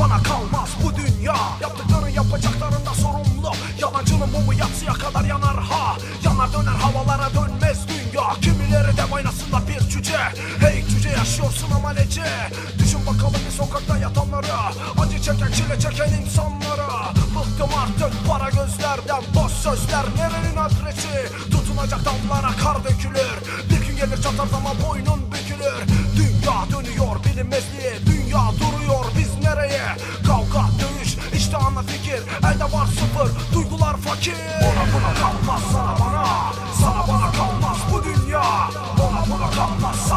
bana kalmaz bu dünya. Yaptıkların yapacaklarında sorumlu. Yalancının mumu yatsıya kadar yanar ha. Yanar döner havalara dönmez dünya. Kimileri dev aynasında bir cüce. Hey cüce yaşıyorsun ama nece? Düşün bakalım bir sokakta yatanları. Acı çeken çile çeken insanlara Bıktım artık para gözlerden Boş sözler. Nerenin adresi? Tutunacak damlara kar dökülür. Bir gün gelir çatar zaman boynun bükülür. Dünya dönüyor bilinmez sıfır duygular fakir. Ona buna kalmaz sana bana. Sana bana kalmaz bu dünya. Ona buna kalmaz sana